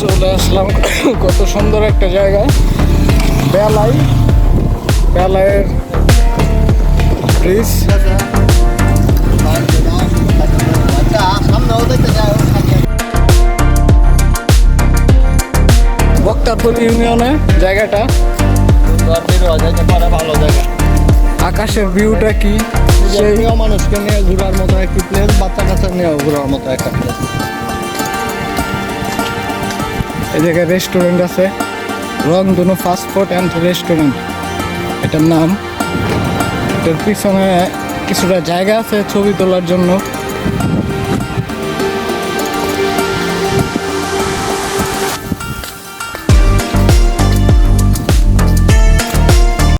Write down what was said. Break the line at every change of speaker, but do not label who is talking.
চলে আসলাম। কত সুন্দর একটা জায়গা। বেলাই। বেলায়ের ব্রিজ বক্তারপুর ইউনিয়নে জায়গাটা।
ভালো জায়গা
আকাশের ভিউটা কি? সেই
মানুষকে নিয়ে ঘোরার মতো একটি প্লেস বাচ্চা কাচ্চা নিয়ে ঘোরার মতো একটা প্লেস
এই জায়গায় রেস্টুরেন্ট আছে। রংধনু ফাস্ট ফুড অ্যান্ড রেস্টুরেন্ট এটার নাম। এটার পিছনে কিছুটা জায়গা আছে ছবি তোলার জন্য।